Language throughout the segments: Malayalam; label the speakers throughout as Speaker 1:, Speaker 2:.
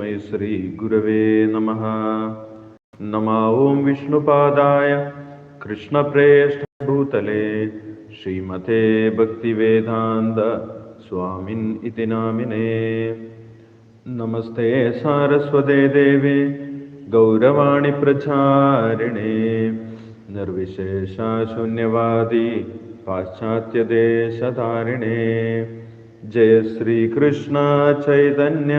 Speaker 1: तस्मै श्रीगुरवे नमः। नमा ॐ विष्णुपादाय कृष्णप्रेष्ठभूतले श्रीमते भक्तिवेदान्त स्वामिन् इति नामिने। नमस्ते सारस्वते देवे गौरवाणि प्रचारिणे निर्विशेषशून्यवादी पाश्चात्यदेशतारिणे जय श्रीकृष्ण चैतन्य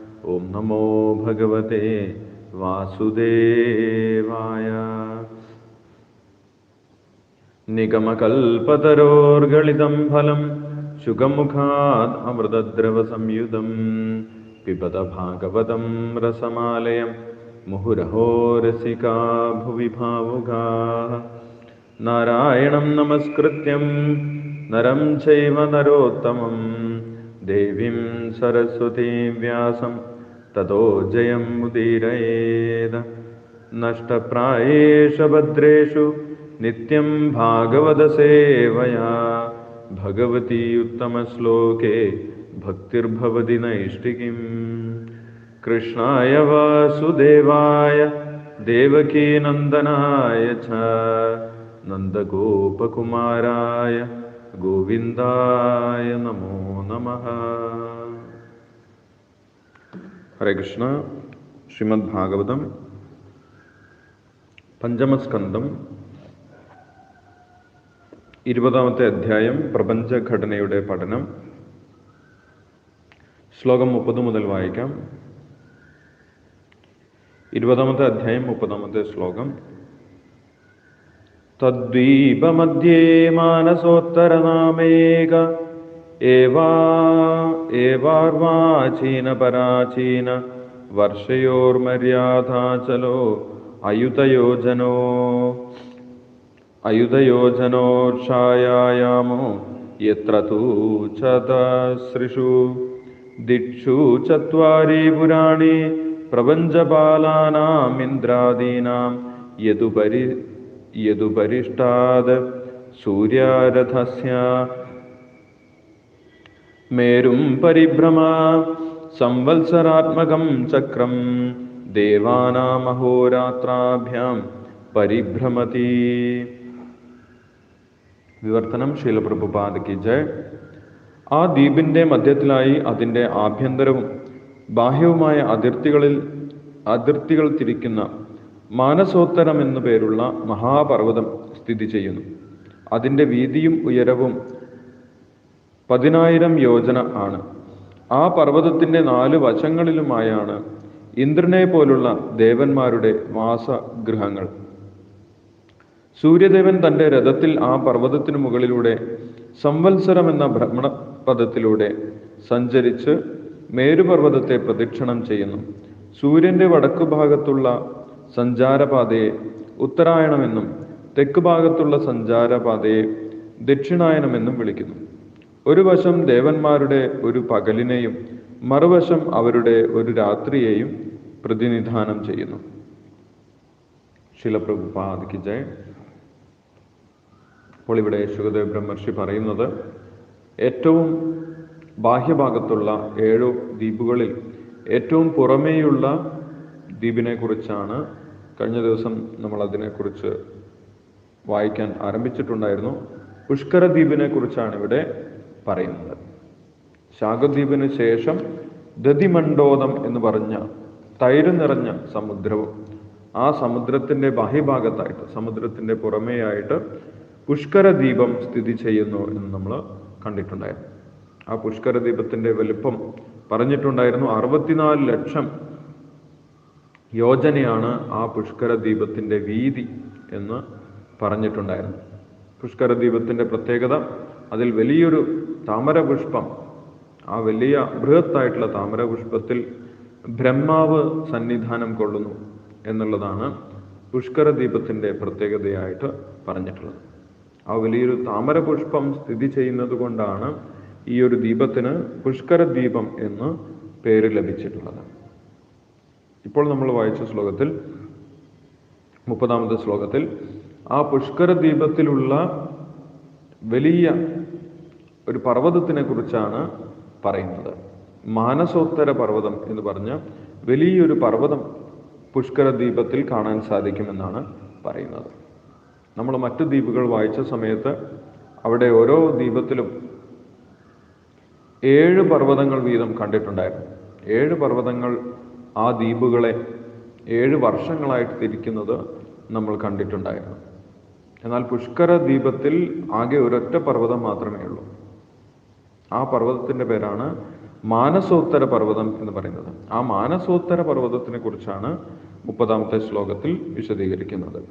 Speaker 1: ഓം നമോ ഭഗവതേ വാസുദേവായ. നിഗമകൽപതരോർഗളിതം ഫലം ശുഖമുഖാത് അമൃതദ്രവസംയുതം. പിപത ഭാഗവതം രസമാലയം മുഹുരഹോ രസികാ ഭുവി ഭാവുകാ. നാരായണം നമസ്കൃത്യം നരം ചൈവ നരോത്തമം. ദേവീം സരസ്വതീ വ്യാസം ततो जयं मुदीरयेद नष्टप्रायेषु भद्रेषु नित्यं भागवतसेवया भगवती उत्तमश्लोके भक्तिर्भवति नैष्टिकीम् कृष्णाय वासुदेवाय देवकीनन्दनाय च नन्दगोपकुमाराय गोविन्दाय नमो नमः ഹരേ കൃഷ്ണ ശ്രീമദ് ഭാഗവതം പഞ്ചമസ്കന്ധം ഇരുപതാമത്തെ അധ്യായം പ്രപഞ്ചഘടനയുടെ പഠനം. ശ്ലോകം മുപ്പത് മുതൽ വായിക്കാം. ഇരുപതാമത്തെ അധ്യായം മുപ്പതാമത്തെ ശ്ലോകം. തദ്വീപമധ്യേ മാനസോത്തരനാമേക ഏവാ ഏവാർവാചീന പരാചീന വർഷയോർമര്യാദാചലോ അയുതയോജനോ അയുതയോജനോർഷായാമോ യത്ര തൂ ചതസൃഷു. ദിക്ഷു ചത്വാരി പുരാണി यदुपरि യതുപരി യതുപരിഷ്ടാത് മേരും പരിഭ്രമ. സംവത്സരാത്മകം ചക്രം. ദേവാനാമഹോരാത്രാഭ്യാം പരിഭ്രമതി. വിവർത്തനം ശീലപ്രഭുപാദയ്ക്ക് ജയ്. ആ ദ്വീപിന്റെ മധ്യത്തിലായി അതിന്റെ ആഭ്യന്തരവും ബാഹ്യവുമായ അതിർത്തികളിൽ അതിർത്തികൾ തിരിക്കുന്ന മാനസോത്തരം എന്നു പേരുള്ള മഹാപർവതം സ്ഥിതി ചെയ്യുന്നു. അതിന്റെ വീതിയും ഉയരവും പതിനായിരം യോജന ആണ്. ആ പർവതത്തിന്റെ നാല് വശങ്ങളിലുമായാണ് ഇന്ദ്രനെ പോലുള്ള ദേവന്മാരുടെ വാസഗൃഹങ്ങൾ. സൂര്യദേവൻ തന്റെ രഥത്തിൽ ആ പർവതത്തിനു മുകളിലൂടെ സംവത്സരം എന്ന ഭ്രമണപഥത്തിലൂടെ സഞ്ചരിച്ച് മേരുപർവതത്തെ പ്രദക്ഷിണം ചെയ്യുന്നു. സൂര്യന്റെ വടക്കു ഭാഗത്തുള്ള സഞ്ചാരപാതയെ ഉത്തരായണമെന്നും തെക്ക് ഭാഗത്തുള്ള സഞ്ചാരപാതയെ ദക്ഷിണായനമെന്നും വിളിക്കുന്നു. ഒരു വശം ദേവന്മാരുടെ ഒരു പകലിനെയും മറുവശം അവരുടെ ഒരു രാത്രിയെയും പ്രതിനിധാനം ചെയ്യുന്നു. ശിലപ്രഭുപാദിക്ക് ജയ്. അപ്പോൾ ഇവിടെ ശുഗദേവ് ബ്രഹ്മർഷി പറയുന്നത് ഏറ്റവും ബാഹ്യഭാഗത്തുള്ള ഏഴു ദ്വീപുകളിൽ ഏറ്റവും പുറമേയുള്ള ദ്വീപിനെ കുറിച്ചാണ് കഴിഞ്ഞ ദിവസം നമ്മൾ അതിനെക്കുറിച്ച് വായിക്കാൻ ആരംഭിച്ചിട്ടുണ്ടായിരുന്നു. പുഷ്കര ദ്വീപിനെ കുറിച്ചാണ് ഇവിടെ പറയുന്നത്. ശാഖദ്വീപിന് ശേഷം ദതിമണ്ഡോദം എന്ന് പറഞ്ഞ തൈര് നിറഞ്ഞ സമുദ്രവും ആ സമുദ്രത്തിന്റെ ബാഹ്യഭാഗത്തായിട്ട് സമുദ്രത്തിന്റെ പുറമേയായിട്ട് പുഷ്കര ദ്വീപം സ്ഥിതി ചെയ്യുന്നു എന്ന് നമ്മൾ കണ്ടിട്ടുണ്ടായിരുന്നു. ആ പുഷ്കര ദ്വീപത്തിന്റെ വലുപ്പം പറഞ്ഞിട്ടുണ്ടായിരുന്നു അറുപത്തിനാല് ലക്ഷം യോജനയാണ് ആ പുഷ്കര ദ്വീപത്തിന്റെ വീതി എന്ന് പറഞ്ഞിട്ടുണ്ടായിരുന്നു. പുഷ്കര ദ്വീപത്തിന്റെ പ്രത്യേകത അതിൽ വലിയൊരു താമരപുഷ്പം ആ വലിയ ബൃഹത്തായിട്ടുള്ള താമരപുഷ്പത്തിൽ ബ്രഹ്മാവ് സന്നിധാനം കൊള്ളുന്നു എന്നുള്ളതാണ് പുഷ്കര ദീപത്തിന്റെ പ്രത്യേകതയായിട്ട് പറഞ്ഞിട്ടുള്ളത്. ആ വലിയൊരു താമരപുഷ്പം സ്ഥിതി ചെയ്യുന്നത് കൊണ്ടാണ് ഈ ഒരു ദീപത്തിന് പുഷ്കര ദീപം എന്ന് പേര് ലഭിച്ചിട്ടുള്ളത്. ഇപ്പോൾ നമ്മൾ വായിച്ച ശ്ലോകത്തിൽ മുപ്പതാമത്തെ ശ്ലോകത്തിൽ ആ പുഷ്കര ദീപത്തിലുള്ള വലിയ ഒരു പർവതത്തിനെ കുറിച്ചാണ് പറയുന്നത്. മാനസോത്തര പർവതം എന്ന് പറഞ്ഞ വലിയൊരു പർവതം പുഷ്കര ദ്വീപത്തിൽ കാണാൻ സാധിക്കുമെന്നാണ് പറയുന്നത്. നമ്മൾ മറ്റു ദ്വീപുകൾ വായിച്ച സമയത്ത് അവിടെ ഓരോ ദ്വീപത്തിലും ഏഴ് പർവതങ്ങൾ വീതം കണ്ടിട്ടുണ്ടായിരുന്നു. ഏഴ് പർവതങ്ങൾ ആ ദ്വീപുകളെ ഏഴ് വർഷങ്ങളായിട്ട് തിരിക്കുന്നത് നമ്മൾ കണ്ടിട്ടുണ്ടായിരുന്നു. എന്നാൽ പുഷ്കര ദ്വീപത്തിൽ ആകെ ഒരൊറ്റ പർവതം മാത്രമേ ഉള്ളൂ. ആ പർവതത്തിന്റെ പേരാണ് മാനസോത്തര പർവതം എന്ന് പറയുന്നത്. ആ മാനസോത്തര പർവതത്തിനെ കുറിച്ചാണ് മുപ്പതാമത്തെ ശ്ലോകത്തിൽ വിശദീകരിക്കുന്നത്.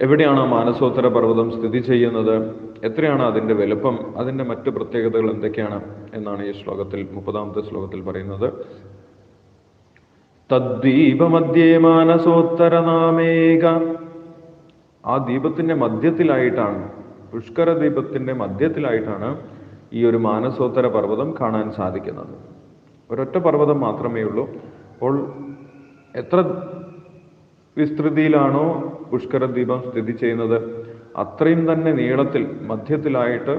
Speaker 1: എവിടെയാണ് ആ മാനസോത്തര പർവതം സ്ഥിതി ചെയ്യുന്നത്? എത്രയാണ് അതിന്റെ വലുപ്പം? അതിന്റെ മറ്റു പ്രത്യേകതകൾ എന്തൊക്കെയാണ് എന്നാണ് ഈ ശ്ലോകത്തിൽ മുപ്പതാമത്തെ ശ്ലോകത്തിൽ പറയുന്നത്. തദ്ദീപമധ്യേ മാനസോത്തര നാമേക ആ ദീപത്തിന്റെ മധ്യത്തിലായിട്ടാണ് പുഷ്കര ദീപത്തിന്റെ മധ്യത്തിലായിട്ടാണ് ഈ ഒരു മാനസോത്തര പർവതം കാണാൻ സാധിക്കുന്നത്. ഒരൊറ്റ പർവതം മാത്രമേ ഉള്ളൂ. അപ്പോൾ എത്ര വിസ്തൃതിയിലാണോ പുഷ്കര ദീപം സ്ഥിതി ചെയ്യുന്നത് അത്രയും തന്നെ നീളത്തിൽ മധ്യത്തിലായിട്ട്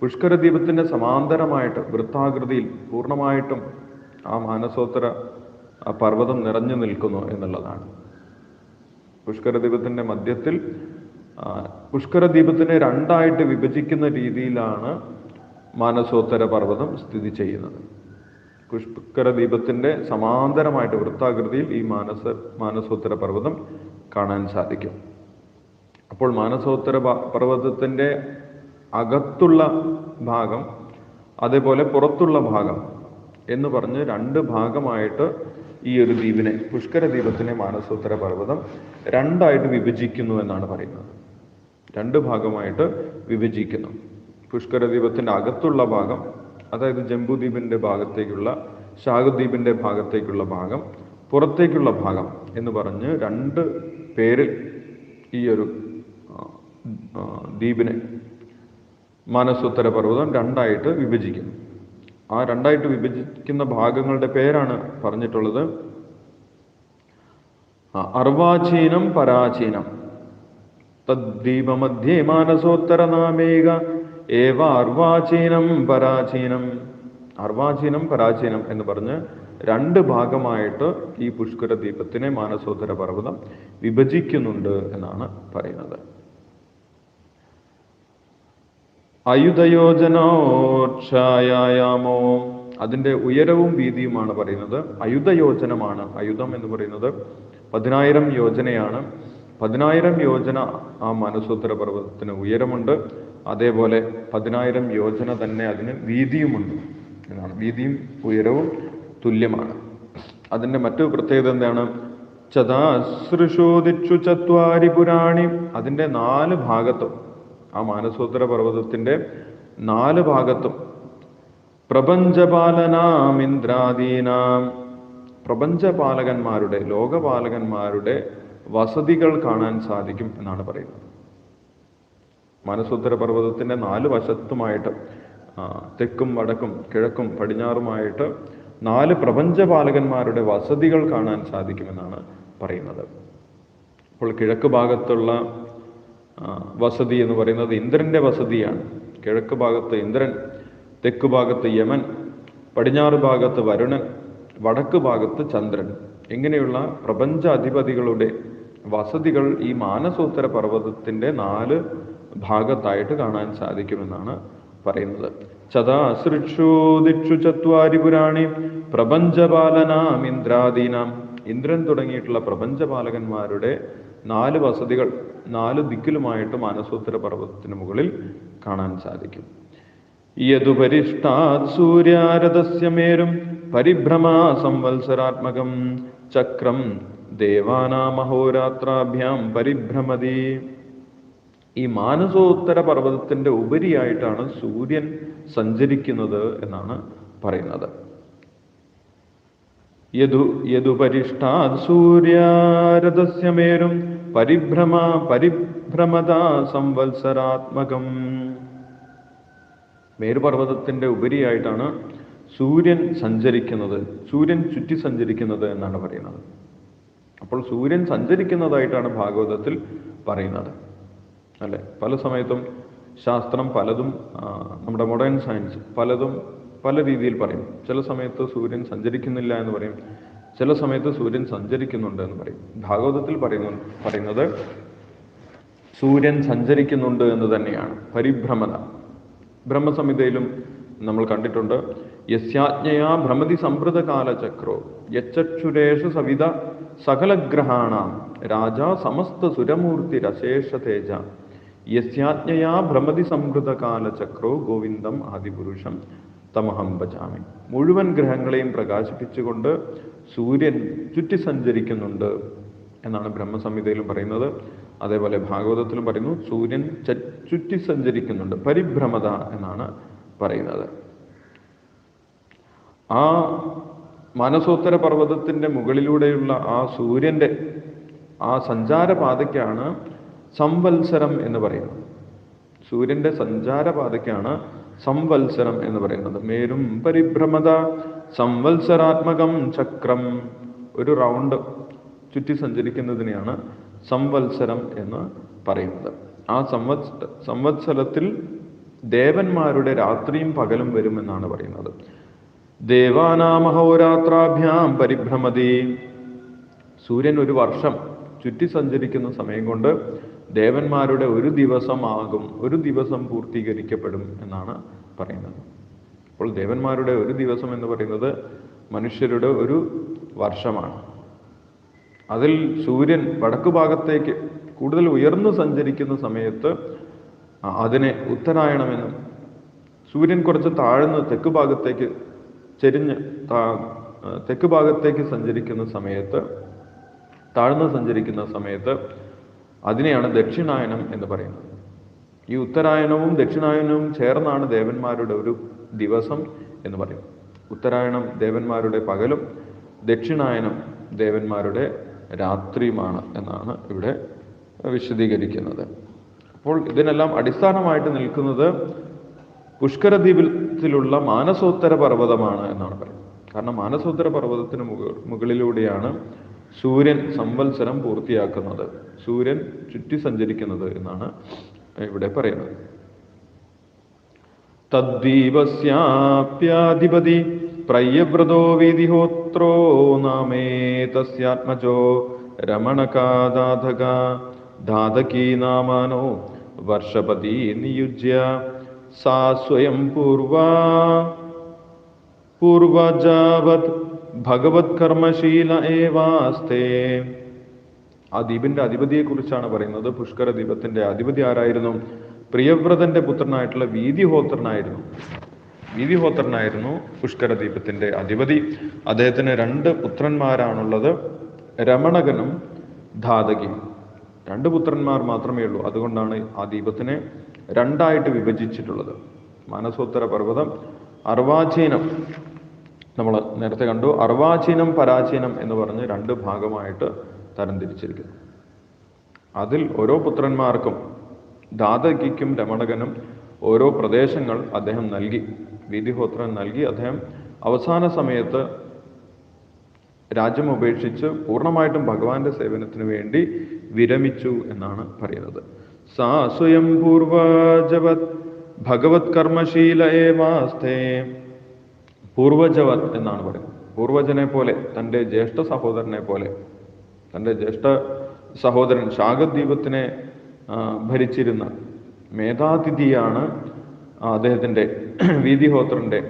Speaker 1: പുഷ്കര ദീപത്തിന്റെ സമാന്തരമായിട്ട് വൃത്താകൃതിയിൽ പൂർണമായിട്ടും ആ മാനസോത്തര പർവതം നിറഞ്ഞു നിൽക്കുന്നു എന്നുള്ളതാണ്. പുഷ്കര ദീപത്തിന്റെ മധ്യത്തിൽ പുഷ്കരദീപത്തിനെ പുഷ്കര ദീപത്തിനെ രണ്ടായിട്ട് വിഭജിക്കുന്ന രീതിയിലാണ് മാനസോത്തര പർവതം സ്ഥിതി ചെയ്യുന്നത്. പുഷ്കര ദീപത്തിന്റെ സമാന്തരമായിട്ട് വൃത്താകൃതിയിൽ ഈ മാനസ മാനസോത്തര പർവതം കാണാൻ സാധിക്കും. അപ്പോൾ മാനസോത്തര പർവതത്തിന്റെ അകത്തുള്ള ഭാഗം അതേപോലെ പുറത്തുള്ള ഭാഗം എന്ന് പറഞ്ഞ് രണ്ട് ഭാഗമായിട്ട് ഈ ഒരു ദ്വീപിനെ പുഷ്കര ദ്വീപത്തിനെ മാനസോത്തര പർവതം രണ്ടായിട്ട് വിഭജിക്കുന്നു എന്നാണ് പറയുന്നത്. രണ്ട് ഭാഗമായിട്ട് വിഭജിക്കുന്നു. പുഷ്കര ദ്വീപത്തിന്റെ അകത്തുള്ള ഭാഗം അതായത് ജംബുദ്വീപിന്റെ ഭാഗത്തേക്കുള്ള ശാഖദ്വീപിന്റെ ഭാഗത്തേക്കുള്ള ഭാഗം പുറത്തേക്കുള്ള ഭാഗം എന്ന് പറഞ്ഞ് രണ്ട് പേരിൽ ഈ ഒരു ദ്വീപിനെ മാനസോത്തര പർവതം രണ്ടായിട്ട് വിഭജിക്കുന്നു. ആ രണ്ടായിട്ട് വിഭജിക്കുന്ന ഭാഗങ്ങളുടെ പേരാണ് പറഞ്ഞിട്ടുള്ളത്. അർവാചീനം പരാചീനം. തദ്ദീപമധ്യേ മാനസോത്തര നാമേക ഏവ അർവാചീനം പരാചീനം. അർവാചീനം പരാചീനം എന്ന് പറഞ്ഞ് രണ്ട് ഭാഗമായിട്ട് ഈ പുഷ്കര ദീപത്തിനെ മാനസോത്തര പർവതം വിഭജിക്കുന്നുണ്ട് എന്നാണ് പറയുന്നത്. അയുധയോജനോക്ഷായാമോ അതിന്റെ ഉയരവും വീതിയുമാണ് പറയുന്നത്. അയുധയോജനമാണ്. അയുധം എന്ന് പറയുന്നത് പതിനായിരം യോജനയാണ്. പതിനായിരം യോജന ആ മനസൂത്ര പർവതത്തിന് ഉയരമുണ്ട്. അതേപോലെ പതിനായിരം യോജന തന്നെ അതിന് വീതിയുമുണ്ട്. എന്നാണ്. വീതിയും ഉയരവും തുല്യമാണ്. അതിന്റെ മറ്റു പ്രത്യേകത എന്താണ്? ചതാശ്രുശോദിച്ചു ചത്വാരി പുരാണി. അതിന്റെ നാല് ഭാഗത്തും ആ മാനസോത്തര പർവതത്തിന്റെ നാല് ഭാഗത്തും പ്രപഞ്ചപാലനാം ഇന്ദ്രാദീനാം പ്രപഞ്ചപാലകന്മാരുടെ ലോകപാലകന്മാരുടെ വസതികൾ കാണാൻ സാധിക്കും എന്നാണ് പറയുന്നത്. മാനസോത്തര പർവതത്തിന്റെ നാല് വശത്തുമായിട്ട് തെക്കും വടക്കും കിഴക്കും പടിഞ്ഞാറുമായിട്ട് നാല് പ്രപഞ്ചപാലകന്മാരുടെ വസതികൾ കാണാൻ സാധിക്കുമെന്നാണ് പറയുന്നത്. അപ്പോൾ കിഴക്ക് ഭാഗത്തുള്ള വസതി എന്ന് പറയുന്നത് ഇന്ദ്രന്റെ വസതിയാണ്. കിഴക്ക് ഭാഗത്ത് ഇന്ദ്രൻ തെക്ക് ഭാഗത്ത് യമൻ പടിഞ്ഞാറ് ഭാഗത്ത് വരുണൻ വടക്ക് ഭാഗത്ത് ചന്ദ്രൻ. ഇങ്ങനെയുള്ള പ്രപഞ്ച അധിപതികളുടെ വസതികൾ ഈ മാനസോത്തര പർവതത്തിന്റെ നാല് ഭാഗത്തായിട്ട് കാണാൻ സാധിക്കുമെന്നാണ് പറയുന്നത്. ചതാസൃക്ഷു ദിക്ഷു ചത്വാരി പുരാണി പ്രപഞ്ചപാലനാം ഇന്ദ്രാദീനാം. ഇന്ദ്രൻ തുടങ്ങിയിട്ടുള്ള പ്രപഞ്ചപാലകന്മാരുടെ നാല് വസതികൾ നാല് ദിക്കിലുമായിട്ട് മാനസോത്തര പർവതത്തിന് മുകളിൽ കാണാൻ സാധിക്കും. യതുപരിഷ്ടാത് സൂര്യാരഥസ്യമേരും പരിഭ്രമാ സംവത്സരാത്മകം. ചക്രം ദേവാനാമഹോരാത്രാഭ്യാം പരിഭ്രമതി. ഈ മാനസോത്തര പർവതത്തിന്റെ ഉപരിയായിട്ടാണ് സൂര്യൻ സഞ്ചരിക്കുന്നത് എന്നാണ് പറയുന്നത്. യതു യതുപരിഷ്ടാത് സൂര്യാരഥസ്യ മേരും പരിഭ്രമ പരിഭ്രമത സംവത്സരാത്മകം മേരുപർവതത്തിന്റെ ഉപരിയായിട്ടാണ് സൂര്യൻ സഞ്ചരിക്കുന്നത് സൂര്യൻ ചുറ്റി സഞ്ചരിക്കുന്നത് എന്നാണ് പറയുന്നത്. അപ്പോൾ സൂര്യൻ സഞ്ചരിക്കുന്നതായിട്ടാണ് ഭാഗവതത്തിൽ പറയുന്നത്. അല്ലെ? പല സമയത്തും ശാസ്ത്രം പലതും നമ്മുടെ മോഡേൺ സയൻസ് പലതും പല രീതിയിൽ പറയും. ചില സമയത്ത് സൂര്യൻ സഞ്ചരിക്കുന്നില്ല എന്ന് പറയും. ചില സമയത്ത് സൂര്യൻ സഞ്ചരിക്കുന്നുണ്ട് എന്ന് പറയും. ഭാഗവതത്തിൽ പറയുന്നു പറയുന്നത് സൂര്യൻ സഞ്ചരിക്കുന്നുണ്ട് എന്ന് തന്നെയാണ്. പരിഭ്രമത. ബ്രഹ്മസംഹിതയിലും നമ്മൾ കണ്ടിട്ടുണ്ട് യസ്യാജ്ഞയാ ഭ്രമതി സംഭൃത കാലചക്രോ യച്ചക്ഷുരേഷു സവിത സകലഗ്രഹാണ രാജാ സമസ്ത സുരമൂർത്തി രശേഷ തേജ യസ്യാജ്ഞയാ ഭ്രമതി സംഭൃത കാലചക്രോ ഗോവിന്ദം ആദിപുരുഷം തമഹം ഭജാമി. മുഴുവൻ ഗ്രഹങ്ങളെയും പ്രകാശിപ്പിച്ചുകൊണ്ട് സൂര്യൻ ചുറ്റി സഞ്ചരിക്കുന്നുണ്ട് എന്നാണ് ബ്രഹ്മസംഹിതയിലും പറയുന്നത്. അതേപോലെ ഭാഗവതത്തിലും പറയുന്നു സൂര്യൻ ചുറ്റി സഞ്ചരിക്കുന്നുണ്ട്. പരിഭ്രമത എന്നാണ് പറയുന്നത്. ആ മാനസോത്തര പർവതത്തിന്റെ മുകളിലൂടെയുള്ള ആ സൂര്യന്റെ ആ സഞ്ചാരപാതയ്ക്കാണ് സംവത്സരം എന്ന് പറയുന്നത്. സൂര്യന്റെ സഞ്ചാരപാതയ്ക്കാണ് സംവത്സരം എന്ന് പറയുന്നത്. മേരും പരിഭ്രമത സംവത്സരാത്മകം ചക്രം. ഒരു റൗണ്ട് ചുറ്റി സഞ്ചരിക്കുന്നതിനെയാണ് സംവത്സരം എന്ന് പറയുന്നത്. ആ സംവത്സ സംവത്സരത്തിൽ ദേവന്മാരുടെ രാത്രിയും പകലും വരുമെന്നാണ് പറയുന്നത്. ദേവാനാമഹോരാത്രാഭ്യാം പരിഭ്രമതി. സൂര്യൻ ഒരു വർഷം ചുറ്റി സഞ്ചരിക്കുന്ന സമയം കൊണ്ട് ദേവന്മാരുടെ ഒരു ദിവസമാകും ഒരു ദിവസം പൂർത്തീകരിക്കപ്പെടും എന്നാണ് പറയുന്നത്. അപ്പോൾ ദേവന്മാരുടെ ഒരു ദിവസം എന്ന് പറയുന്നത് മനുഷ്യരുടെ ഒരു വർഷമാണ്. അതിൽ സൂര്യൻ വടക്കു ഭാഗത്തേക്ക് കൂടുതൽ ഉയർന്നു സഞ്ചരിക്കുന്ന സമയത്ത് അതിനെ ഉത്തരായണമെന്നും സൂര്യൻ കുറച്ച് താഴ്ന്ന് തെക്ക് ഭാഗത്തേക്ക് ചെരിഞ്ഞ് തെക്ക് ഭാഗത്തേക്ക് സഞ്ചരിക്കുന്ന സമയത്ത് താഴ്ന്ന് സഞ്ചരിക്കുന്ന സമയത്ത് അതിനെയാണ് ദക്ഷിണായനം എന്ന് പറയുന്നത്. ഈ ഉത്തരായണവും ദക്ഷിണായനവും ചേർന്നാണ് ദേവന്മാരുടെ ഒരു ദിവസം എന്ന് പറയും ഉത്തരായണം ദേവന്മാരുടെ പകലും ദക്ഷിണായനം ദേവന്മാരുടെ രാത്രിയുമാണ് എന്നാണ് ഇവിടെ വിശദീകരിക്കുന്നത്. അപ്പോൾ ഇതിനെല്ലാം അടിസ്ഥാനമായിട്ട് നിൽക്കുന്നത് പുഷ്കരദ്വീപത്തിലുള്ള മാനസോത്തര പർവതമാണ് എന്നാണ് പറയുന്നത്. കാരണം മാനസോത്തര പർവതത്തിന് മുക മുകളിലൂടെയാണ് സൂര്യൻ സംവത്സരം പൂർത്തിയാക്കുന്നത് സൂര്യൻ ചുറ്റി സഞ്ചരിക്കുന്നത് എന്നാണ് ഇവിടെ പറയുന്നത്. തദ്ദീപസ്യാപ്യാധിപതി പ്രയവ്രതോ വിധിഹോത്രോ നാമേ തസ്യാത്മജോ രമണകാദാധക ധാതകീ നാമാനോ വർഷപതി നിയുജ്യ സാ സ്വയം പൂർവ പൂർവജാവത് ഭഗവത് കർമ്മശീല ഏവാസ്തേ. ആ ദ്വീപിന്റെ അധിപതിയെ കുറിച്ചാണ് പറയുന്നത്. പുഷ്കര ദ്വീപത്തിന്റെ അധിപതി ആരായിരുന്നു? പ്രിയവ്രതന്റെ പുത്രനായിട്ടുള്ള വീതിഹോത്രനായിരുന്നു. വീതിഹോത്രനായിരുന്നു പുഷ്കര ദ്വീപത്തിന്റെ അധിപതി. അദ്ദേഹത്തിന് രണ്ട് പുത്രന്മാരാണുള്ളത്. രമണകനും ധാതകിയും. രണ്ട് പുത്രന്മാർ മാത്രമേ ഉള്ളൂ. അതുകൊണ്ടാണ് ആ ദ്വീപത്തിനെ രണ്ടായിട്ട് വിഭജിച്ചിട്ടുള്ളത്. മാനസോത്തര പർവതം അർവാചീനം നമ്മൾ നേരത്തെ കണ്ടു അർവാചീനം പരാചീനം എന്ന് പറഞ്ഞ് രണ്ട് ഭാഗമായിട്ട് തരംതിരിച്ചിരിക്കുന്നു. അതിൽ ഓരോ പുത്രന്മാർക്കും ദാതകിക്കും രമണകനും ഓരോ പ്രദേശങ്ങൾ അദ്ദേഹം നൽകി വീതിഹോത്രൻ നൽകി. അദ്ദേഹം അവസാന സമയത്ത് രാജ്യം ഉപേക്ഷിച്ച് പൂർണമായിട്ടും ഭഗവാന്റെ സേവനത്തിന് വേണ്ടി വിരമിച്ചു എന്നാണ് പറയുന്നത്. സാ സ്വയം പൂർവജവത് ഭഗവത് കർമ്മശീലേ ഏവാസ്തേ പൂർവജവത് എന്നാണ് പറയുന്നത്. പൂർവജനെ പോലെ തന്റെ ജ്യേഷ്ഠ സഹോദരനെ പോലെ തന്റെ ജ്യേഷ്ഠ സഹോദരൻ ശാഗദ്വീപത്തിനെ ഭരിച്ചിരുന്ന മേധാതിഥിയാണ് അദ്ദേഹത്തിന്റെ വീതിഹോത്രന്റെ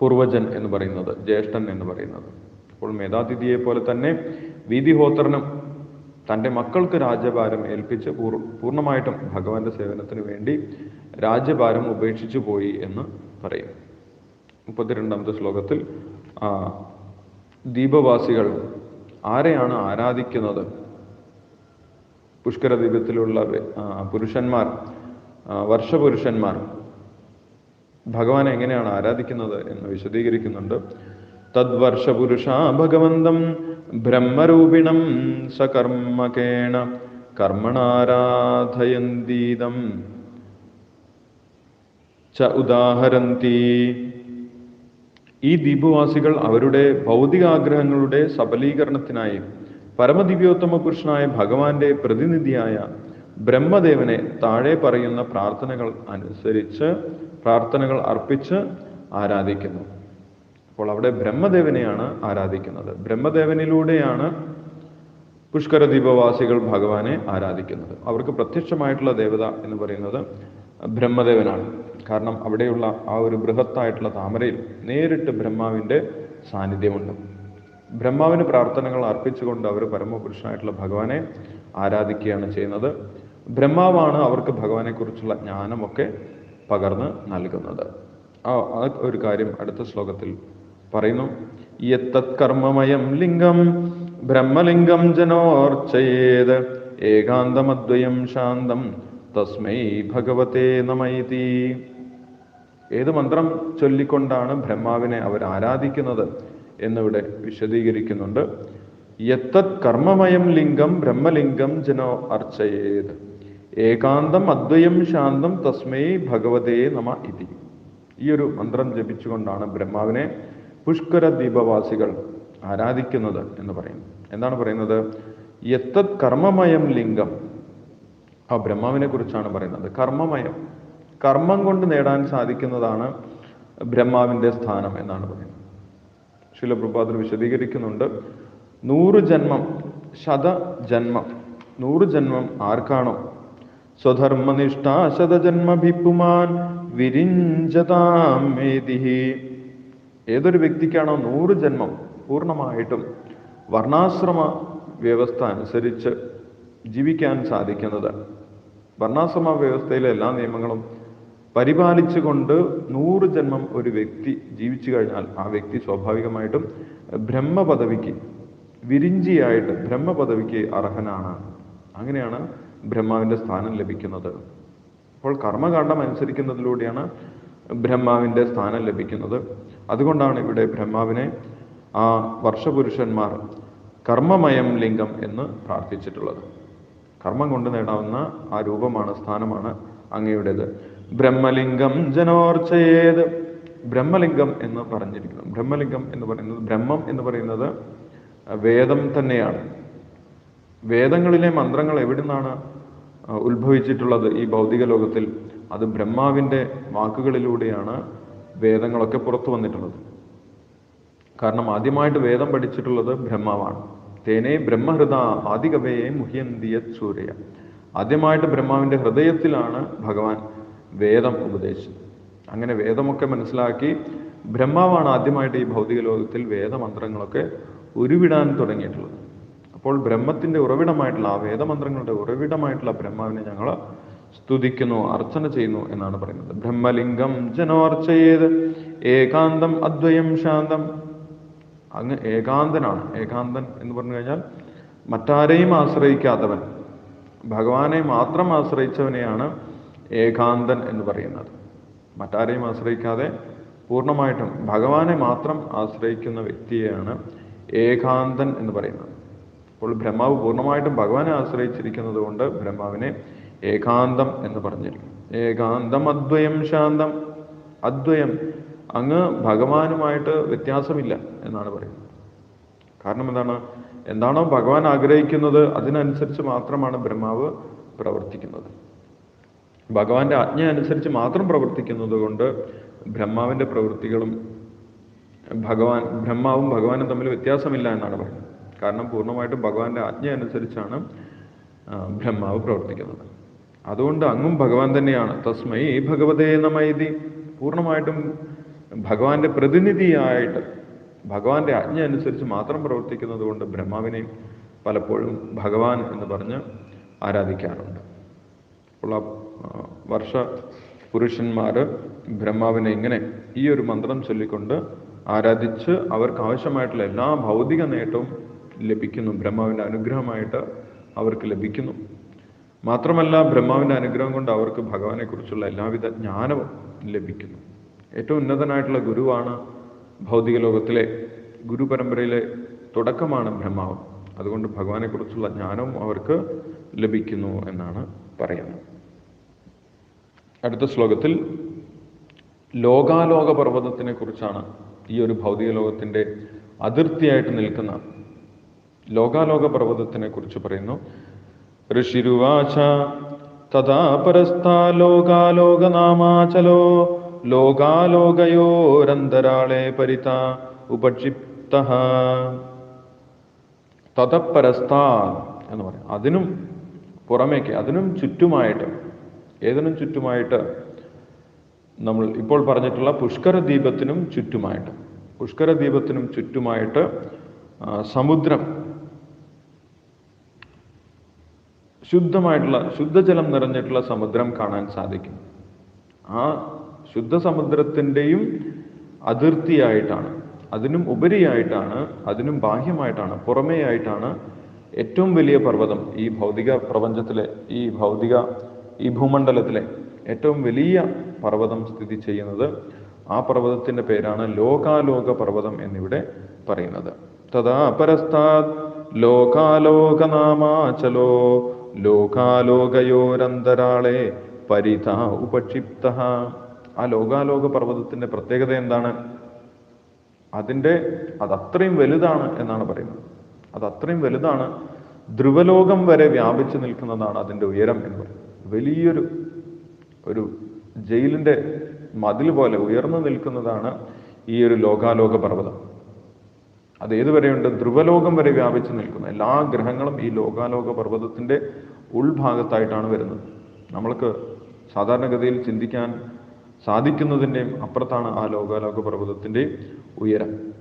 Speaker 1: പൂർവജൻ എന്ന് പറയുന്നത് ജ്യേഷ്ഠൻ എന്ന് പറയുന്നത്. അപ്പോൾ മേധാതിഥിയെ പോലെ തന്നെ വീതിഹോത്രനും തന്റെ മക്കൾക്ക് രാജ്യഭാരം ഏൽപ്പിച്ച് പൂർ പൂർണമായിട്ടും ഭഗവാന്റെ സേവനത്തിന് വേണ്ടി രാജ്യഭാരം ഉപേക്ഷിച്ചു പോയി എന്ന് പറയും. മുപ്പത്തിരണ്ടാമത്തെ ശ്ലോകത്തിൽ ദീപവാസികൾ ആരെയാണ് ആരാധിക്കുന്നത്? പുഷ്കര ദ്വീപത്തിലുള്ള ആ, പുരുഷന്മാർ വർഷപുരുഷന്മാർ ഭഗവാനെ എങ്ങനെയാണ് ആരാധിക്കുന്നത് എന്ന് വിശദീകരിക്കുന്നുണ്ട്. തദ്വർഷപുരുഷ ഭഗവന്തം ബ്രഹ്മരൂപിണം സകർമ്മകേണ കർമ്മണാരാധയന്തീതം ച ഉദാഹരന്തി ഈ ദ്വീപവാസികൾ അവരുടെ ഭൗതികാഗ്രഹങ്ങളുടെ സബലീകരണത്തിനായി പരമദിവ്യോത്തമ പുരുഷനായ ഭഗവാന്റെ പ്രതിനിധിയായ ബ്രഹ്മദേവനെ താഴെ പറയുന്ന പ്രാർത്ഥനകൾ അനുസരിച്ച് പ്രാർത്ഥനകൾ അർപ്പിച്ച് ആരാധിക്കുന്നു. അപ്പോൾ അവിടെ ബ്രഹ്മദേവനെയാണ് ആരാധിക്കുന്നത്. ബ്രഹ്മദേവനിലൂടെയാണ് പുഷ്കര ദ്വീപവാസികൾ ഭഗവാനെ ആരാധിക്കുന്നത്. അവർക്ക് പ്രത്യക്ഷമായിട്ടുള്ള ദേവത എന്ന് പറയുന്നത് ബ്രഹ്മദേവനാണ്. കാരണം അവിടെയുള്ള ആ ഒരു ബൃഹത്തായിട്ടുള്ള താമരയിൽ നേരിട്ട് ബ്രഹ്മാവിന്റെ സാന്നിധ്യമുണ്ട്. ബ്രഹ്മാവിന് പ്രാർത്ഥനകൾ അർപ്പിച്ചുകൊണ്ട് അവർ പരമപുരുഷനായിട്ടുള്ള ഭഗവാനെ ആരാധിക്കുകയാണ് ചെയ്യുന്നത്. ബ്രഹ്മാവാണ് അവർക്ക് ഭഗവാനെക്കുറിച്ചുള്ള ജ്ഞാനമൊക്കെ പകർന്ന് നൽകുന്നത്. ആ ഒരു കാര്യം അടുത്ത ശ്ലോകത്തിൽ പറയുന്നു. യത്തത് കർമ്മമയം ലിംഗം ബ്രഹ്മലിംഗം ജനോർച്ചയേത് ഏകാന്തമദ്വയം ശാന്തം തസ്മൈ ഭഗവതേ നമൈതി. ഏത് മന്ത്രം ചൊല്ലിക്കൊണ്ടാണ് ബ്രഹ്മാവിനെ അവർ ആരാധിക്കുന്നത് എന്നിവിടെ വിശദീകരിക്കുന്നുണ്ട്. യത്തത് കർമ്മമയം ലിംഗം ബ്രഹ്മലിംഗം ജനോ അർച്ചയേത്. ഏകാന്തം അദ്വയം ശാന്തം തസ്മൈ ഭഗവതേ നമ ഇതി. ഈ ഒരു മന്ത്രം ജപിച്ചുകൊണ്ടാണ് ബ്രഹ്മാവിനെ പുഷ്കര ദീപവാസികൾ ആരാധിക്കുന്നത് എന്ന് പറയുന്നു എന്താണ് പറയുന്നത്? യത്തത് കർമ്മമയം ലിംഗം. ആ ബ്രഹ്മാവിനെ കുറിച്ചാണ് പറയുന്നത്. കർമ്മമയം. കർമ്മം കൊണ്ട് നേടാൻ സാധിക്കുന്നതാണ് ബ്രഹ്മാവിന്റെ സ്ഥാനം എന്നാണ് പറയുന്നത്. ശിലപ്രഭാതർ വിശദീകരിക്കുന്നുണ്ട് നൂറ് ജന്മം ശത ജന്മം. നൂറ് ജന്മം ആർക്കാണോ? സ്വധർമ്മനിഷ്ഠ ശതജന്മഭിപ്പുമാൻ മേദിഹി ഏതൊരു വ്യക്തിക്കാണോ നൂറ് ജന്മം പൂർണമായിട്ടും വർണാശ്രമ വ്യവസ്ഥ അനുസരിച്ച് ജീവിക്കാൻ സാധിക്കുന്നത്? വർണാശ്രമ വ്യവസ്ഥയിലെ എല്ലാ നിയമങ്ങളും പരിപാലിച്ചുകൊണ്ട് നൂറ് ജന്മം ഒരു വ്യക്തി ജീവിച്ചു കഴിഞ്ഞാൽ ആ വ്യക്തി സ്വാഭാവികമായിട്ടും ബ്രഹ്മപദവിക്ക് വിരിഞ്ചിയായിട്ട് ബ്രഹ്മപദവിക്ക് അർഹനാണ്. അങ്ങനെയാണ് ബ്രഹ്മാവിന്റെ സ്ഥാനം ലഭിക്കുന്നത്. അപ്പോൾ കർമ്മകാണ്ഡം അനുസരിക്കുന്നതിലൂടെയാണ് ബ്രഹ്മാവിന്റെ സ്ഥാനം ലഭിക്കുന്നത്. അതുകൊണ്ടാണ് ഇവിടെ ബ്രഹ്മാവിനെ ആ വർഷപുരുഷന്മാർ കർമ്മമയം ലിംഗം എന്ന് പ്രാർത്ഥിച്ചിട്ടുള്ളത്. കർമ്മം കൊണ്ട് നേടാവുന്ന ആ രൂപമാണ് സ്ഥാനമാണ് അങ്ങയുടേത്. ബ്രഹ്മലിംഗം ജനോർച്ചയേത്. ബ്രഹ്മലിംഗം എന്ന് പറഞ്ഞിരിക്കുന്നു. ബ്രഹ്മലിംഗം എന്ന് പറയുന്നത് ബ്രഹ്മം എന്ന് പറയുന്നത് വേദം തന്നെയാണ്. വേദങ്ങളിലെ മന്ത്രങ്ങൾ എവിടെ നിന്നാണ് ഉത്ഭവിച്ചിട്ടുള്ളത് ഈ ഭൗതിക ലോകത്തിൽ? അത് ബ്രഹ്മാവിന്റെ വാക്കുകളിലൂടെയാണ് വേദങ്ങളൊക്കെ പുറത്തു വന്നിട്ടുള്ളത്. കാരണം ആദ്യമായിട്ട് വേദം പഠിച്ചിട്ടുള്ളത് ബ്രഹ്മാവാണ്. തേനെ ബ്രഹ്മഹൃദ ആദികവയെ മുഹ്യന്തിയ സൂര്യ ആദ്യമായിട്ട് ബ്രഹ്മാവിന്റെ ഹൃദയത്തിലാണ് ഭഗവാൻ വേദം ഉപദേശിച്ചത്. അങ്ങനെ വേദമൊക്കെ മനസ്സിലാക്കി ബ്രഹ്മാവാണ് ആദ്യമായിട്ട് ഈ ഭൗതിക ലോകത്തിൽ വേദമന്ത്രങ്ങളൊക്കെ ഉരുവിടാൻ തുടങ്ങിയിട്ടുള്ളത്. അപ്പോൾ ബ്രഹ്മത്തിന്റെ ഉറവിടമായിട്ടുള്ള ആ വേദമന്ത്രങ്ങളുടെ ഉറവിടമായിട്ടുള്ള ബ്രഹ്മാവിനെ ഞങ്ങൾ സ്തുതിക്കുന്നു അർച്ചന ചെയ്യുന്നു എന്നാണ് പറയുന്നത്. ബ്രഹ്മലിംഗം ജനോർച്ചയേത് ഏകാന്തം അദ്വയം ശാന്തം. അങ്ങ് ഏകാന്തനാണ്. ഏകാന്തൻ എന്ന് പറഞ്ഞു കഴിഞ്ഞാൽ മറ്റാരെയും ആശ്രയിക്കാത്തവൻ ഭഗവാനെ മാത്രം ആശ്രയിച്ചവനെയാണ് ഏകാന്തൻ എന്ന് പറയുന്നത്. മറ്റാരെയും ആശ്രയിക്കാതെ പൂർണമായിട്ടും ഭഗവാനെ മാത്രം ആശ്രയിക്കുന്ന വ്യക്തിയെയാണ് ഏകാന്തൻ എന്ന് പറയുന്നത്. അപ്പോൾ ബ്രഹ്മാവ് പൂർണമായിട്ടും ഭഗവാനെ ആശ്രയിച്ചിരിക്കുന്നത് കൊണ്ട് ബ്രഹ്മാവിനെ ഏകാന്തം എന്ന് പറഞ്ഞിരിക്കും ഏകാന്തം അദ്വയം ശാന്തം അദ്വയം. അങ്ങ് ഭഗവാനുമായിട്ട് വ്യത്യാസമില്ല എന്നാണ് പറയുന്നത്. കാരണം എന്താണ്? എന്താണോ ഭഗവാൻ ആഗ്രഹിക്കുന്നത് അതിനനുസരിച്ച് മാത്രമാണ് ബ്രഹ്മാവ് പ്രവർത്തിക്കുന്നത്. ഭഗവാന്റെ ആജ്ഞ അനുസരിച്ച് മാത്രം പ്രവർത്തിക്കുന്നത് കൊണ്ട് ബ്രഹ്മാവിന്റെ പ്രവൃത്തികളും ഭഗവാൻ ബ്രഹ്മാവും ഭഗവാനും തമ്മിൽ വ്യത്യാസമില്ല എന്നാണ് പറയുന്നത്. കാരണം പൂർണമായിട്ടും ഭഗവാന്റെ ആജ്ഞ അനുസരിച്ചാണ് ബ്രഹ്മാവ് പ്രവർത്തിക്കുന്നത്. അതുകൊണ്ട് അങ്ങും ഭഗവാൻ തന്നെയാണ്. തസ്മൈ ഭഗവതേ നമൈതി പൂർണമായിട്ടും ഭഗവാന്റെ പ്രതിനിധിയായിട്ട് ഭഗവാന്റെ ആജ്ഞ അനുസരിച്ച് മാത്രം പ്രവർത്തിക്കുന്നത് കൊണ്ട് ബ്രഹ്മാവിനെയും പലപ്പോഴും ഭഗവാൻ എന്ന് പറഞ്ഞ് ആരാധിക്കാറുണ്ട്. അപ്പോൾ വർഷ പുരുഷന്മാർ ബ്രഹ്മാവിനെ ഇങ്ങനെ ഈ ഒരു മന്ത്രം ചൊല്ലിക്കൊണ്ട് ആരാധിച്ച് അവർക്ക് ആവശ്യമായിട്ടുള്ള എല്ലാ ഭൗതിക നേട്ടവും ലഭിക്കുന്നു. ബ്രഹ്മാവിന്റെ അനുഗ്രഹമായിട്ട് അവർക്ക് ലഭിക്കുന്നു. മാത്രമല്ല ബ്രഹ്മാവിന്റെ അനുഗ്രഹം കൊണ്ട് അവർക്ക് ഭഗവാനെക്കുറിച്ചുള്ള എല്ലാവിധ ജ്ഞാനവും ലഭിക്കുന്നു. ഏറ്റവും ഉന്നതനായിട്ടുള്ള ഗുരുവാണ് ഭൗതിക ലോകത്തിലെ ഗുരു പരമ്പരയിലെ തുടക്കമാണ് ബ്രഹ്മാവ്. അതുകൊണ്ട് ഭഗവാനെക്കുറിച്ചുള്ള ജ്ഞാനവും അവർക്ക് ലഭിക്കുന്നു എന്നാണ് പറയുന്നത്. അടുത്ത ശ്ലോകത്തിൽ ലോകാലോക പർവതത്തിനെ കുറിച്ചാണ് ഈ ഒരു ഭൗതിക ലോകത്തിന്റെ അതിർത്തിയായിട്ട് നിൽക്കുന്ന ലോകാലോക പർവതത്തിനെ കുറിച്ച് പറയുന്നു. ഋഷിരുവാച തഥാ പരസ്ഥാ ലോകാലോകനാമാചലോ ലോകാലോകയോരന്തരാളെ പരിത ഉപക്ഷിപ്ത. തഥപരസ്ഥാ എന്ന് പറയാം. അതിനും പുറമേക്ക് അതിനും ചുറ്റുമായിട്ട് ഏതിനും ചുറ്റുമായിട്ട് നമ്മൾ ഇപ്പോൾ പറഞ്ഞിട്ടുള്ള പുഷ്കര ദീപത്തിനും ചുറ്റുമായിട്ട് പുഷ്കര ദീപത്തിനും ചുറ്റുമായിട്ട് സമുദ്രം ശുദ്ധമായിട്ടുള്ള ശുദ്ധജലം നിറഞ്ഞിട്ടുള്ള സമുദ്രം കാണാൻ സാധിക്കും. ആ ശുദ്ധ സമുദ്രത്തിന്റെയും അതിർത്തിയായിട്ടാണ് അതിനും ഉപരിയായിട്ടാണ് അതിനും ബാഹ്യമായിട്ടാണ് പുറമേയായിട്ടാണ് ഏറ്റവും വലിയ പർവതം ഈ ഭൗതിക പ്രപഞ്ചത്തിലെ ഈ ഭൗതിക ഈ ഭൂമണ്ഡലത്തിലെ ഏറ്റവും വലിയ പർവതം സ്ഥിതി ചെയ്യുന്നത് ആ പർവതത്തിന്റെ പേരാണ് ലോകാലോക പർവതം എന്നിവിടെ പറയുന്നത്. തഥാ പരസ്താത് ലോകാലോകനാമാചലോ ലോകാലോകയോരന്തരാളെ പരിത ഉപക്ഷിപ്ത. ആ ലോകാലോക പർവതത്തിന്റെ പ്രത്യേകത എന്താണ്? അതിന്റെ അതത്രയും വലുതാണ് എന്നാണ് പറയുന്നത്. അതത്രയും വലുതാണ്. ധ്രുവലോകം വരെ വ്യാപിച്ചു നിൽക്കുന്നതാണ് അതിന്റെ ഉയരം എന്ന് പറയുന്നത്. വലിയൊരു ഒരു ജയിലിന്റെ മതിൽ പോലെ ഉയർന്നു നിൽക്കുന്നതാണ് ഈ ഒരു ലോകാലോക പർവതം. അത് ഏതുവരെയുണ്ട്? ധ്രുവലോകം വരെ വ്യാപിച്ചു നിൽക്കുന്നു. എല്ലാ ഗ്രഹങ്ങളും ഈ ലോകാലോക പർവതത്തിന്റെ ഉൾഭാഗത്തായിട്ടാണ് വരുന്നത്. നമ്മൾക്ക് സാധാരണഗതിയിൽ ചിന്തിക്കാൻ സാധിക്കുന്നതിന്റെയും അപ്പുറത്താണ് ആ ലോകാലോക പർവതത്തിന്റെയും ഉയരം.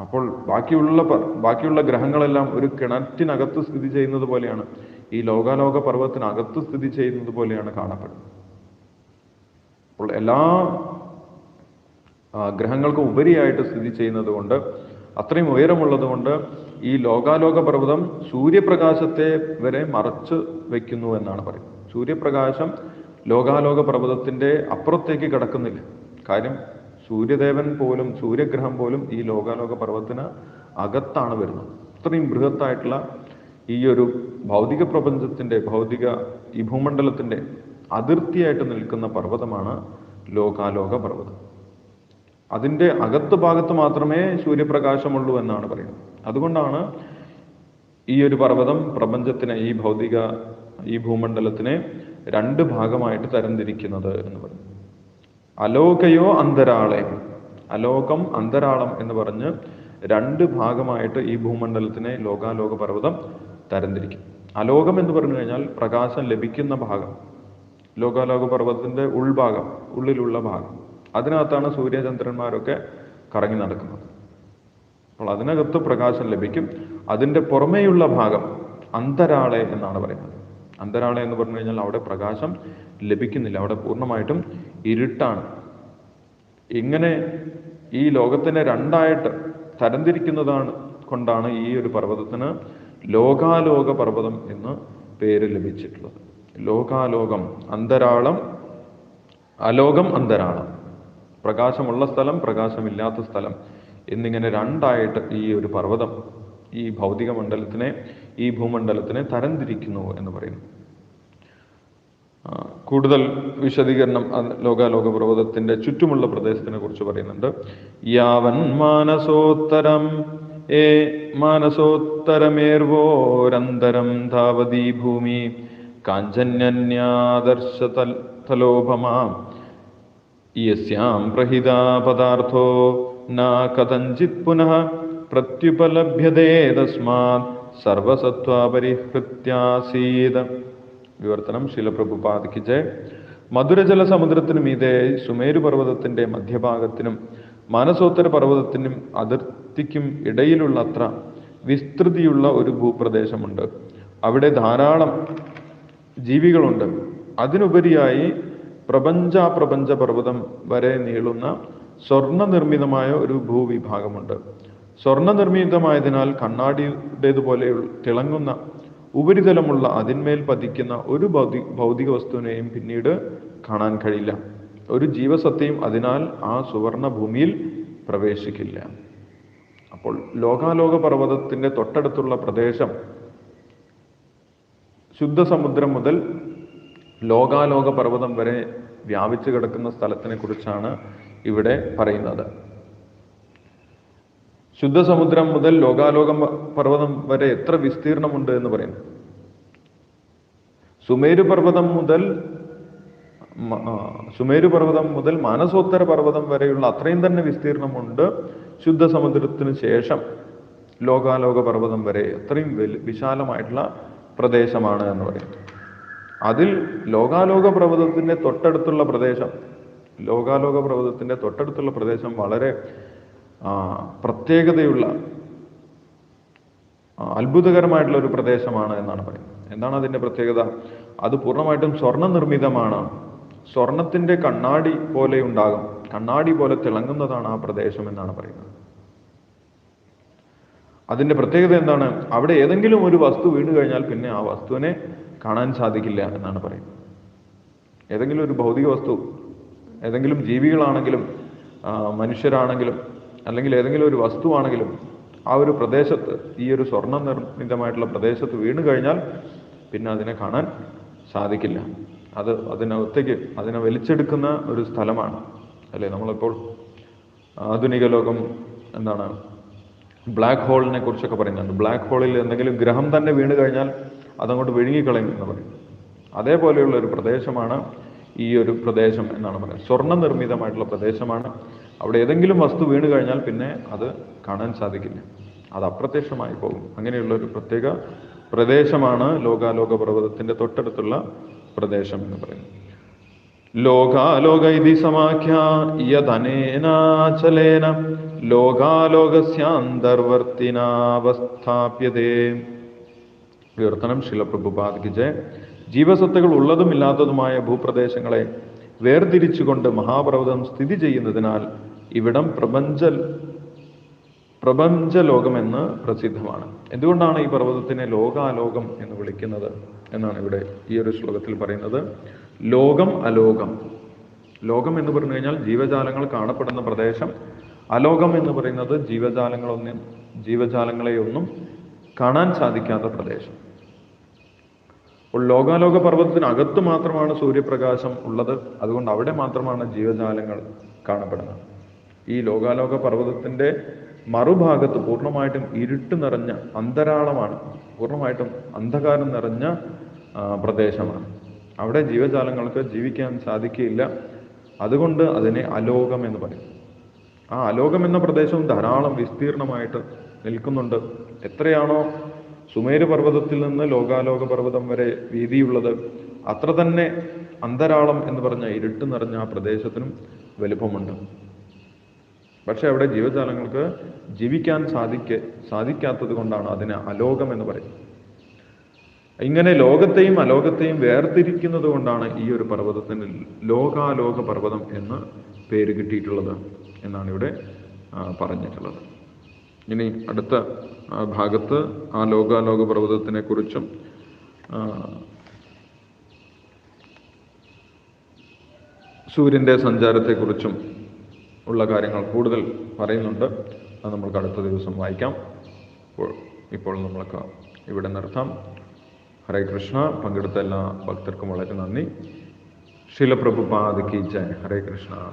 Speaker 1: അപ്പോൾ ബാക്കിയുള്ള ബാക്കിയുള്ള ഗ്രഹങ്ങളെല്ലാം ഒരു കിണറ്റിനകത്ത് സ്ഥിതി ചെയ്യുന്നത് പോലെയാണ്. ഈ ലോകാലോക പർവതത്തിനകത്ത് സ്ഥിതി ചെയ്യുന്നത് പോലെയാണ് കാണപ്പെടുന്നത്. അപ്പോൾ എല്ലാ ഗ്രഹങ്ങൾക്കും ഉപരിയായിട്ട് സ്ഥിതി ചെയ്യുന്നത് കൊണ്ട് അത്രയും ഉയരമുള്ളത് കൊണ്ട് ഈ ലോകാലോക പർവതം സൂര്യപ്രകാശത്തെ വരെ മറച്ചു വെക്കുന്നു എന്നാണ് പറയുന്നത്. സൂര്യപ്രകാശം ലോകാലോക പർവതത്തിന്റെ അപ്പുറത്തേക്ക് കിടക്കുന്നില്ല. കാര്യം സൂര്യദേവൻ പോലും സൂര്യഗ്രഹം പോലും ഈ ലോകാലോക പർവതത്തിന് അകത്താണ് വരുന്നത്. അത്രയും ബൃഹത്തായിട്ടുള്ള ഈ ഒരു ഭൗതിക പ്രപഞ്ചത്തിന്റെ ഭൗതിക ഈ ഭൂമണ്ഡലത്തിന്റെ അതിർത്തിയായിട്ട് നിൽക്കുന്ന പർവതമാണ് ലോകാലോക പർവതം. അതിന്റെ അകത്ത് ഭാഗത്ത് മാത്രമേ സൂര്യപ്രകാശമുള്ളൂ എന്നാണ് പറയുന്നത്. അതുകൊണ്ടാണ് ഈ ഒരു പർവതം പ്രപഞ്ചത്തിനെ ഈ ഭൗതിക ഈ ഭൂമണ്ഡലത്തിനെ രണ്ട് ഭാഗമായിട്ട് തരംതിരിക്കുന്നത് എന്ന് പറയുന്നത്. അലോകയോ അന്തരാളെ അലോകം അന്തരാളം എന്ന് പറഞ്ഞ് രണ്ട് ഭാഗമായിട്ട് ഈ ഭൂമണ്ഡലത്തിനെ ലോകാലോക പർവതം തരംതിരിക്കും. അലോകം എന്ന് പറഞ്ഞു കഴിഞ്ഞാൽ പ്രകാശം ലഭിക്കുന്ന ഭാഗം. ലോകാലോക പർവതത്തിന്റെ ഉൾഭാഗം ഉള്ളിലുള്ള ഭാഗം. അതിനകത്താണ് സൂര്യചന്ദ്രന്മാരൊക്കെ കറങ്ങി നടക്കുന്നത്. അപ്പോൾ അതിനകത്ത് പ്രകാശം ലഭിക്കും. അതിന്റെ പുറമേയുള്ള ഭാഗം അന്തരാളെ എന്നാണ് പറയുന്നത്. അന്തരാളെ എന്ന് പറഞ്ഞു കഴിഞ്ഞാൽ അവിടെ പ്രകാശം ലഭിക്കുന്നില്ല. അവിടെ പൂർണമായിട്ടും ഇരുട്ടാണ്. ഇങ്ങനെ ഈ ലോകത്തിനെ രണ്ടായിട്ട് തരംതിരിക്കുന്നതാണ് കൊണ്ടാണ് ഈ ഒരു പർവതത്തിന് ലോകാലോക പർവതം എന്ന് പേര് ലഭിച്ചിട്ടുള്ളത്. ലോകാലോകം അന്തരാളം അലോകം അന്തരാളം. പ്രകാശമുള്ള സ്ഥലം പ്രകാശമില്ലാത്ത സ്ഥലം എന്നിങ്ങനെ രണ്ടായിട്ട് ഈ ഒരു പർവതം ഈ ഭൗതിക മണ്ഡലത്തിനെ ഈ ഭൂമണ്ഡലത്തിനെ തരംതിരിക്കുന്നു എന്ന് പറയുന്നു. കൂടുതൽ വിശദീകരണം ലോകാലോക പർവതത്തിന്റെ ചുറ്റുമുള്ള പ്രദേശത്തിനെ കുറിച്ച് പറയുന്നുണ്ട്. യാവൻ മാനസോത്തരം. ഏ മാനസോത്തരമേർവോരന്തരം ധാവതി ഭൂമി കാഞ്ചന്യന്യാദർശ തലോഭമാം യസ്യാം പ്രഹിതാ പദാർത്ഥോ ന കഥഞ്ചിത് പുനഃ പ്രത്യുപലഭ്യതേ തസ്മാത് സർവസത്വാപരിഹൃത്യാസീത്. വിവർത്തനം ശിലപ്രഭുപാദിക്ക് ജയ. മധുരജല സമുദ്രത്തിനു മീതെ സുമേരു പർവതത്തിന്റെ മധ്യഭാഗത്തിനും മാനസോത്തര പർവതത്തിനും അതിർത്തിക്കും ഇടയിലുള്ള അത്ര വിസ്തൃതിയുള്ള ഒരു ഭൂപ്രദേശമുണ്ട്. അവിടെ ധാരാളം ജീവികളുണ്ട്. അതിനുപരിയായി പ്രപഞ്ചാപ്രപഞ്ച പർവതം വരെ നീളുന്ന സ്വർണ നിർമ്മിതമായ ഒരു ഭൂവിഭാഗമുണ്ട്. സ്വർണ നിർമ്മിതമായതിനാൽ കണ്ണാടിയുടേതുപോലെ തിളങ്ങുന്ന ഉപരിതലമുള്ള അതിന്മേൽ പതിക്കുന്ന ഒരു ഭൗതി ഭൗതിക വസ്തുവിനെയും പിന്നീട് കാണാൻ കഴിയില്ല. ഒരു ജീവസത്തയും അതിനാൽ ആ സുവർണ ഭൂമിയിൽ പ്രവേശിക്കില്ല. അപ്പോൾ ലോകാലോക പർവതത്തിന്റെ തൊട്ടടുത്തുള്ള പ്രദേശം ശുദ്ധസമുദ്രം മുതൽ ലോകാലോക പർവതം വരെ വ്യാപിച്ചു കിടക്കുന്ന സ്ഥലത്തിനെ കുറിച്ചാണ് ഇവിടെ പറയുന്നത്. ശുദ്ധസമുദ്രം മുതൽ ലോകാലോക പർവതം വരെ എത്ര വിസ്തീർണമുണ്ട് എന്ന് പറയുന്നു സുമേരു പർവതം മുതൽ സുമേരു പർവതം മുതൽ മാനസോത്തര പർവതം വരെയുള്ള അത്രയും തന്നെ വിസ്തീർണമുണ്ട്. ശുദ്ധസമുദ്രത്തിന് ശേഷം ലോകാലോക പർവതം വരെ അത്രയും വിശാലമായിട്ടുള്ള പ്രദേശമാണ് എന്ന് പറയുന്നത് അതിൽ ലോകാലോക പർവതത്തിന്റെ തൊട്ടടുത്തുള്ള പ്രദേശം ലോകാലോക പർവതത്തിന്റെ തൊട്ടടുത്തുള്ള പ്രദേശം വളരെ പ്രത്യേകതയുള്ള അത്ഭുതകരമായിട്ടുള്ള ഒരു പ്രദേശമാണ് എന്നാണ് പറയുന്നത്. എന്താണ് അതിന്റെ പ്രത്യേകത? അത് പൂർണമായിട്ടും സ്വർണ നിർമ്മിതമാണ്. സ്വർണത്തിന്റെ കണ്ണാടി പോലെ ഉണ്ടാകും. കണ്ണാടി പോലെ തിളങ്ങുന്നതാണ് ആ പ്രദേശം എന്നാണ് പറയുന്നത്. അതിന്റെ പ്രത്യേകത എന്താണ്? അവിടെ ഏതെങ്കിലും ഒരു വസ്തു വീണ് കഴിഞ്ഞാൽ പിന്നെ ആ വസ്തുവിനെ കാണാൻ സാധിക്കില്ല എന്നാണ് പറയുന്നത്. ഏതെങ്കിലും ഒരു ഭൗതിക വസ്തു ഏതെങ്കിലും ജീവികളാണെങ്കിലും മനുഷ്യരാണെങ്കിലും അല്ലെങ്കിൽ ഏതെങ്കിലും ഒരു വസ്തുവാണെങ്കിലും ആ ഒരു പ്രദേശത്ത് ഈ ഒരു സ്വർണ നിർമ്മിതമായിട്ടുള്ള പ്രദേശത്ത് വീണ് കഴിഞ്ഞാൽ പിന്നെ അതിനെ കാണാൻ സാധിക്കില്ല. അത് അതിനകത്തേക്ക് അതിനെ വലിച്ചെടുക്കുന്ന ഒരു സ്ഥലമാണ്. അല്ലേ? നമ്മളിപ്പോൾ ആധുനിക ലോകം എന്താണ്? ബ്ലാക്ക് ഹോളിനെ കുറിച്ചൊക്കെ പറയുന്നുണ്ട്. ബ്ലാക്ക് ഹോളിൽ എന്തെങ്കിലും ഗ്രഹം തന്നെ വീണ് കഴിഞ്ഞാൽ അതങ്ങോട്ട് വിഴുങ്ങിക്കളയും എന്ന് പറയും. അതേപോലെയുള്ള ഒരു പ്രദേശമാണ് ഈ ഒരു പ്രദേശം എന്നാണ് പറയുന്നത്. സ്വർണ നിർമ്മിതമായിട്ടുള്ള പ്രദേശമാണ്. അവിടെ ഏതെങ്കിലും വസ്തു വീണ് കഴിഞ്ഞാൽ പിന്നെ അത് കാണാൻ സാധിക്കില്ല. അത് അപ്രത്യക്ഷമായി പോകും. അങ്ങനെയുള്ള ഒരു പ്രത്യേക പ്രദേശമാണ് ലോകാലോക പർവതത്തിന്റെ തൊട്ടടുത്തുള്ള പ്രദേശം എന്ന് പറയുന്നത്. ലോകാലോക ഇതി സമാഖ്യ യദനേനാചലേന ലോകാലോകസ്യാന്തർവർത്തിനാവസ്ഥാപ്യതേ വിവർത്തനം ശിലപ്രഭുപാദിക്ക് ജീവസത്തുകൾ ഉള്ളതും ഇല്ലാത്തതുമായ ഭൂപ്രദേശങ്ങളെ വേർതിരിച്ചുകൊണ്ട് മഹാപർവതം സ്ഥിതി ചെയ്യുന്നതിനാൽ ഇവിടം പ്രപഞ്ച പ്രപഞ്ചലോകമെന്ന് പ്രസിദ്ധമാണ്. എന്തുകൊണ്ടാണ് ഈ പർവതത്തിനെ ലോകാലോകം എന്ന് വിളിക്കുന്നത്? എന്നാണ് ഇവിടെ ഈ ഒരു ശ്ലോകത്തിൽ പറയുന്നത്. ലോകം അലോകം. ലോകം എന്ന് പറഞ്ഞു കഴിഞ്ഞാൽ ജീവജാലങ്ങൾ കാണപ്പെടുന്ന പ്രദേശം. അലോകം എന്ന് പറയുന്നത് ജീവജാലങ്ങളൊന്നും ജീവജാലങ്ങളെയൊന്നും കാണാൻ സാധിക്കാത്ത പ്രദേശം. അപ്പോൾ ലോകാലോക പർവതത്തിനകത്ത് മാത്രമാണ് സൂര്യപ്രകാശം ഉള്ളത്. അതുകൊണ്ട് അവിടെ മാത്രമാണ് ജീവജാലങ്ങൾ കാണപ്പെടുന്നത്. ഈ ലോകാലോക പർവതത്തിന്റെ മറുഭാഗത്ത് പൂർണമായിട്ടും ഇരുട്ട് നിറഞ്ഞ അന്തരാളമാണ്. പൂർണമായിട്ടും അന്ധകാരം നിറഞ്ഞ പ്രദേശമാണ്. അവിടെ ജീവജാലങ്ങൾക്ക് ജീവിക്കാൻ സാധിക്കുകയില്ല. അതുകൊണ്ട് അതിനെ അലോകം എന്ന് പറയും. ആ അലോകം എന്ന പ്രദേശവും ധാരാളം വിസ്തീർണമായിട്ട് നിൽക്കുന്നുണ്ട്. എത്രയാണോ സുമേരു പർവതത്തിൽ നിന്ന് ലോകാലോക പർവതം വരെ വീതിയുള്ളത് അത്ര തന്നെ അന്തരാളം എന്ന് പറഞ്ഞ ഇരുട്ട് നിറഞ്ഞ ആ പ്രദേശത്തിനും വലുപ്പമുണ്ട്. പക്ഷെ അവിടെ ജീവജാലങ്ങൾക്ക് ജീവിക്കാൻ സാധിക്ക സാധിക്കാത്തത് കൊണ്ടാണ് അതിനെ അലോകം എന്ന് പറയുന്നത്. ഇങ്ങനെ ലോകത്തെയും അലോകത്തെയും വേർതിരിക്കുന്നത് കൊണ്ടാണ് ഈ ഒരു പർവതത്തിന് ലോകാലോക പർവതം എന്ന് പേര് കിട്ടിയിട്ടുള്ളത് എന്നാണ് ഇവിടെ പറഞ്ഞിട്ടുള്ളത്. ഇനി അടുത്ത ഭാഗത്ത് ആ ലോകാലോക പർവതത്തിനെ കുറിച്ചും സൂര്യന്റെ സഞ്ചാരത്തെക്കുറിച്ചും ഉള്ള കാര്യങ്ങൾ കൂടുതൽ പറയുന്നുണ്ട്. അത് നമ്മൾക്ക് അടുത്ത ദിവസം വായിക്കാം. ഇപ്പോൾ ഇപ്പോൾ നമ്മൾക്ക് ഇവിടെ നിർത്താം. ഹരേ കൃഷ്ണ. പങ്കെടുത്ത എല്ലാ ഭക്തർക്കും വളരെ നന്ദി. ശീലപ്രഭുപാദ് കി ജയ്. ഹരേ കൃഷ്ണ.